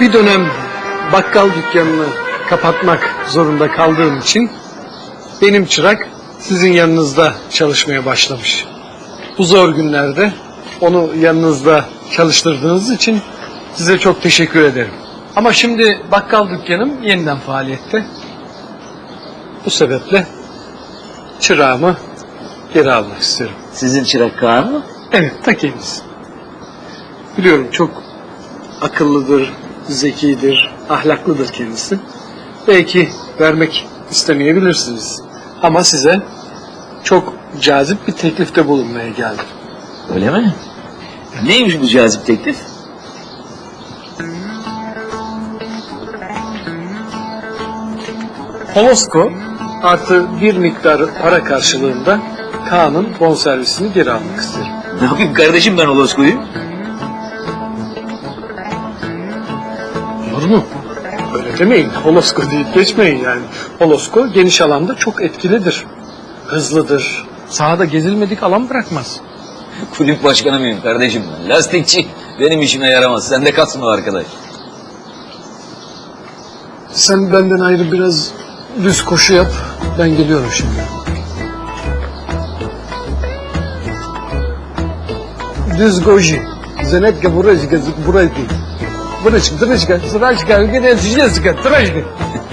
bir dönem bakkal dükkanını kapatmak zorunda kaldığım için benim çırak sizin yanınızda çalışmaya başlamış. Bu zor günlerde onu yanınızda çalıştırdığınız için size çok teşekkür ederim. Ama şimdi bakkal dükkanım yeniden faaliyette. Bu sebeple çırağımı geri almak isterim. Sizin çırak Kaan mı? Evet, ta kendisi. Biliyorum çok akıllıdır, zekidir, ahlaklıdır kendisi. Belki vermek istemeyebilirsiniz. Ama size çok cazip bir teklifte bulunmaya geldim. Öyle mi? Neymiş bu cazip teklif? Holosko artı bir miktar para karşılığında Kaan'ın bonservisini geri almak isterim. Ne yapayım kardeşim ben Olosko'yu? Olur mu? Öyle demeyin. Holosko deyip geçmeyin yani. Holosko geniş alanda çok etkilidir. Hızlıdır. Sahada gezilmedik alan bırakmaz. Kulüp başkanı mıyım kardeşim ben? Lastikçi. Benim işime yaramaz. Sen de kasma arkadaş. Sen benden ayrı biraz düz koşu yap. Ben geliyorum şimdi. Düz goji. Zenetka buracıka buracıka. Buracıka, buracıka, buracıka, buracıka, buracıka, buracıka.